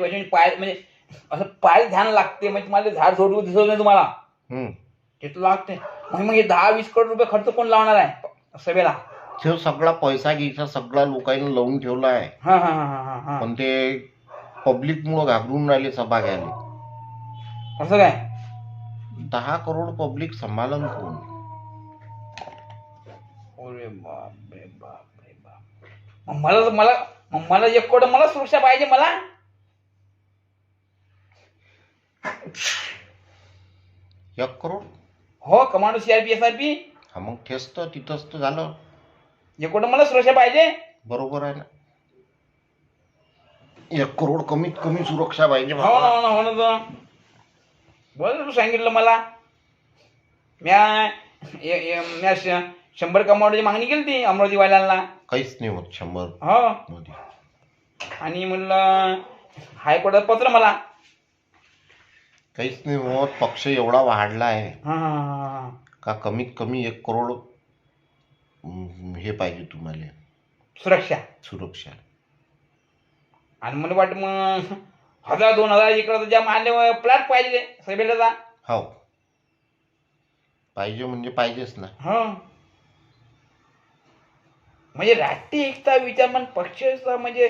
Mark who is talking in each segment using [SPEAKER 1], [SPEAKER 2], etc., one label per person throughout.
[SPEAKER 1] म्हणजे पाय म्हणजे असं पाय ध्यान लागते म्हणजे तुम्हाला ते झाड सोडू दिसत नाही तुम्हाला.
[SPEAKER 2] हम्म.
[SPEAKER 1] तिथं लागते. मग मग हे दहा वीस करोड रुपये खर्च कोण लावणार आहे? सभेला.
[SPEAKER 2] तो सगळा पैसा घ्यायचा सगळा लोकांनी लावून ठेवला आहे.
[SPEAKER 1] हा हा हा हा हा.
[SPEAKER 2] पण ते पब्लिक मुळे घाबरून राहिले सभा घ्यायला
[SPEAKER 1] असं काय?
[SPEAKER 2] दहा करोड पब्लिक सांभाळन कोण?
[SPEAKER 1] अरे बाप रे बाप रे बाप मग मला मला मग मला एक कोट मला सुरक्षा पाहिजे मला?
[SPEAKER 2] एक करोड?
[SPEAKER 1] हो कमांडो सीआरपी पी
[SPEAKER 2] हा मग ठेस तर तिथंच तर झालं.
[SPEAKER 1] एक कोट मला सुरक्षा पाहिजे?
[SPEAKER 2] बरोबर आहे ना. एक करोड कमीत कमी सुरक्षा पाहिजे
[SPEAKER 1] हो ना
[SPEAKER 2] बाबा.
[SPEAKER 1] हो ना हो ना तर. बरं तू सांगितलं मला. म्या ए- ए- म्या श- शंभर कमांडोची मागणी केली ती अमरावतीवाल्यांना
[SPEAKER 2] काहीच नाही होत शंभर.
[SPEAKER 1] हो.
[SPEAKER 2] मध्ये
[SPEAKER 1] आणि म्हणलं हायकोर्टात पत्र मला.
[SPEAKER 2] काहीच नाही होत पक्ष एवढा वाढला आहे.
[SPEAKER 1] हा हा हा हा.
[SPEAKER 2] का कमीत कमी एक करोड हे पाहिजे तुम्हाला.
[SPEAKER 1] सुरक्षा.
[SPEAKER 2] सुरक्षा.
[SPEAKER 1] आणि मला वाटतं मग हजार दोन हजार इकडं ज्या मान्य प्लॅट पाहिजे सभेला. जा
[SPEAKER 2] हो. पाहिजे म्हणजे पाहिजेच ना.
[SPEAKER 1] हो. म्हणजे राष्ट्रीय एकता विचार मन पक्षाचा म्हणजे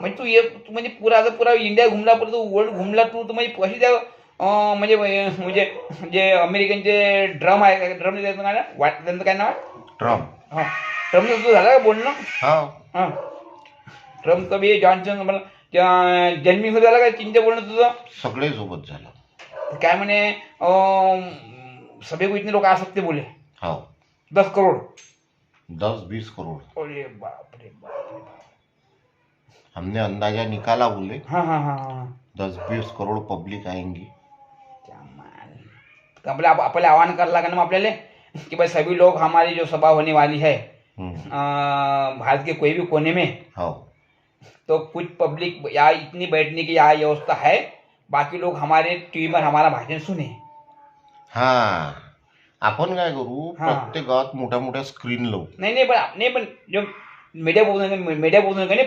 [SPEAKER 1] म्हणजे तू एक तू म्हणजे पुरा आता पुरा इंडिया घुमला परत तू वर्ल्ड घुमला तू तर म्हणजे कशी त्या म्हणजे म्हणजे जे अमेरिकनचे ड्रम आहे ड्रम त्याचं काय ना वाट त्यांचं काय नाव आहे?
[SPEAKER 2] ट्रम्प
[SPEAKER 1] हा. ट्रम्पचं तुझं झालं का बोलणं?
[SPEAKER 2] हा.
[SPEAKER 1] हां. ट्रम्पचं बी जॉन्सन मला जन्मिंग झालं का चीनचं बोलणं तुझं?
[SPEAKER 2] सगळे सोबत झालं.
[SPEAKER 1] काय म्हणे अं, सभे को इतने लोग आ सकते बोले.
[SPEAKER 2] हो.
[SPEAKER 1] दस करोड.
[SPEAKER 2] दस बीस करोड़.
[SPEAKER 1] अरे बाप रे बाप रे बाप.
[SPEAKER 2] हमने अंदाजा निकाला बोले.
[SPEAKER 1] हाँ हाँ हाँ हाँ.
[SPEAKER 2] दस बीस करोड़ पब्लिक आएंगी.
[SPEAKER 1] तो आपल्या आपल्याला आवाहन करायला लागेल ना आपल्याला कि भाई सभी लोग हमारी जो सभा होने वाली है
[SPEAKER 2] हम्म,
[SPEAKER 1] भारत के कोई भी कोने में तो कुछ पब्लिक यहाँ इतनी बैठने की यहाँ व्यवस्था है बाकी लोग हमारे टीवी पर हमारा भाषण सुने।
[SPEAKER 2] हाँ। आपण काय करू
[SPEAKER 1] हा.
[SPEAKER 2] प्रत्येक गावात मोठ्या मोठ्या स्क्रीन लावू
[SPEAKER 1] नहीं नहीं पर नहीं पर जो मीडिया बोलने मीडिया बोलने का नहीं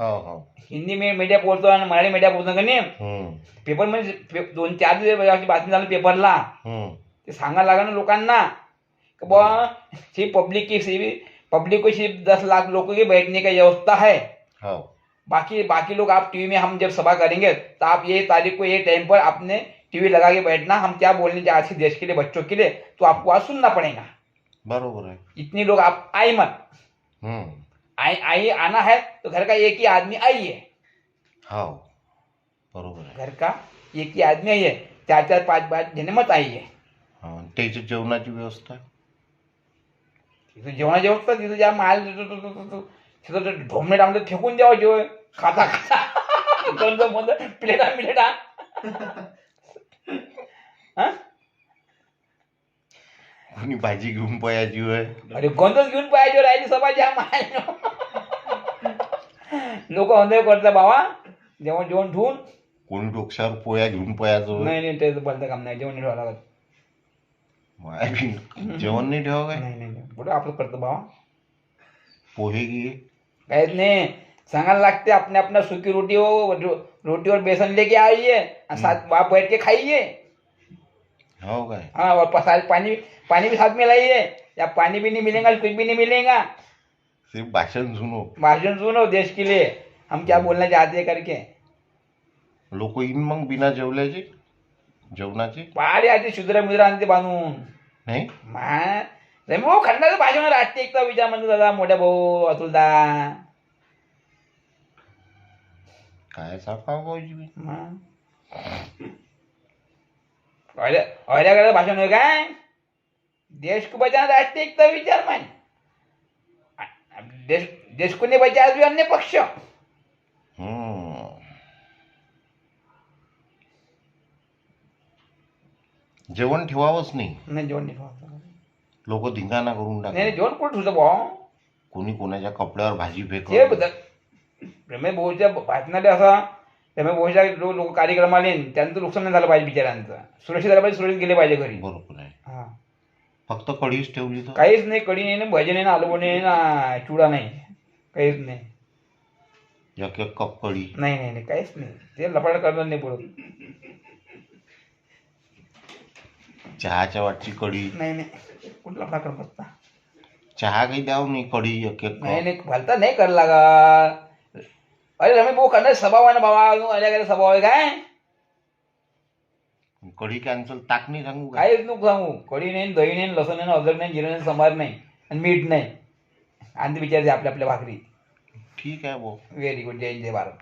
[SPEAKER 2] हो हो.
[SPEAKER 1] हिंदी में मीडिया बोलतो आणि मराठी मीडिया बोलतो का नाही
[SPEAKER 2] हम्म,
[SPEAKER 1] पेपर पे- दोन चार दिवस बातमी झाली पेपरला
[SPEAKER 2] हम्म,
[SPEAKER 1] ते सांगायला लागलं ना लोकांना. कि सिर्फ पब्लिक की पब्लिक को सिर्फ दस लाख लोगों की बैठने की व्यवस्था है
[SPEAKER 2] हो.
[SPEAKER 1] बाकी बाकी लोग आप टीवी में हम जब सभा करेंगे तो आप ये तारीख को ये टाइम पर आपने टीवी लगा के बैठना हम क्या बोलने जा रहे देश के लिए बच्चों के लिए तो आपको आज सुनना पड़ेगा.
[SPEAKER 2] बरोबर आहे.
[SPEAKER 1] इतनी लोग आप आए मत. आई आई आना है तो घर का एक ही आदमी आइए
[SPEAKER 2] हो। बरोबर आहे.
[SPEAKER 1] घर का एक ही आदमी आइए चार चार पाच पाच जने मत आइए
[SPEAKER 2] हा, त्याची जेवणाची व्यवस्था?
[SPEAKER 1] तिथं जेवणाची व्यवस्था तिथं ज्या माल तिथं ते ढोमणे टामणे फेकून द्यावं जेवण. खाता खाता. प्लेटा प्लेटा हा?
[SPEAKER 2] कोणी भाजी घेऊन पयाची होय
[SPEAKER 1] अरे गंधच घेऊन पाहिजे राहिली सभा ज्या माल लोक अंधय करतात बाबा। जेवण जेवण ठेवून
[SPEAKER 2] कोणी डोक्यावर पोया घेऊन पयाचं होय
[SPEAKER 1] नाही नाही त्याचं बंद काम नाही जेवण ठेवावं लागत।
[SPEAKER 2] माय बी, जेवण नाही ठेवा काय
[SPEAKER 1] नाही नाही नाही कुठं आपलं करतो बाबा।
[SPEAKER 2] पोहे घे
[SPEAKER 1] काहीच नाही सांगायला लागते अपने अपना सूखी रोटी हो रो, रोटी और बेसन लेके आइए और साथ वहाँ बैठ के खाइए।
[SPEAKER 2] हो काय
[SPEAKER 1] हाँ और पसाल पानी पानी भी साथ में लाइए या पानी भी नहीं मिलेगा कुछ भी नहीं मिलेगा.
[SPEAKER 2] सिर्फ भाषण सुनो
[SPEAKER 1] भाषण सुनो देश के लिए. हम क्या बोलना चाहते हैं करके?
[SPEAKER 2] लोक येईन मग बिना जेवल्याचे? जेवणाचे?
[SPEAKER 1] पारे आते शुद्र मुद्र आणते बांधून.
[SPEAKER 2] नाही?
[SPEAKER 1] मा रमी भाऊ खंडाचं भाषण राष्ट्रीय एकता विचार म्हणतो दादा मोठ्या भाऊ अतुलदा.
[SPEAKER 2] काय सांगावं भाऊजी बी?
[SPEAKER 1] औऱ्याकडे भाषण होय काय? देश को बचाना राष्ट्रीय एकता विचार मान देश देश को नहीं बचा भी अन्य पक्ष.
[SPEAKER 2] जेवण ठेवावंच नाही.
[SPEAKER 1] नाही जेवण नाही.
[SPEAKER 2] लोक धिंगाणा करून
[SPEAKER 1] नाही नाही जेवण कुठं ठेवतं भाऊ?
[SPEAKER 2] कोणी कोणाच्या कपड्यावर भाजी
[SPEAKER 1] ते
[SPEAKER 2] फेक
[SPEAKER 1] बदल. रमेश भाऊच्या भाषणाले असा रमेश भाऊच्या लोक लोक कार्यक्रम आले त्यांचं नुकसान नाही झालं पाहिजे बिचाऱ्यांचं. सुरक्षित झालं पाहिजे सुरक्षित गेले पाहिजे घरी.
[SPEAKER 2] बरोबर आहे.
[SPEAKER 1] हा.
[SPEAKER 2] फक्त कढीच ठेवली तर?
[SPEAKER 1] काहीच नाही कढी नाही ना भजे नाही ना आलू नाही ना चुडा नाही. काहीच नाही.
[SPEAKER 2] एक एक कप कढी.
[SPEAKER 1] नाही नाही नाही काहीच नाही. ते लपाड करणार नाही पडत
[SPEAKER 2] चहाच्या वाटची कढी.
[SPEAKER 1] नाही नाही. कुठला लफडा करत बसता
[SPEAKER 2] चहा काही द्याव नाही कढी एक एक
[SPEAKER 1] नाही
[SPEAKER 2] कप?
[SPEAKER 1] नाही भलता नाही कर लागा. अरे रमेश भाऊ करणार स्वभाव आहे ना बाबा अजून आल्या स्वभाव आहे काय?
[SPEAKER 2] कढी कॅन्सल ताक नाही सांगू का?
[SPEAKER 1] काहीच नको सांगू. कढी नाही दही नाही लसूण नाही अद्रक नाही जिरं नाही संभार नाही आणि मीठ नाही. आणि ते विचारते आपल्या आपल्या भाकरी.
[SPEAKER 2] ठीक आहे भाऊ.
[SPEAKER 1] व्हेरी गुड जय हिंद जय भारत.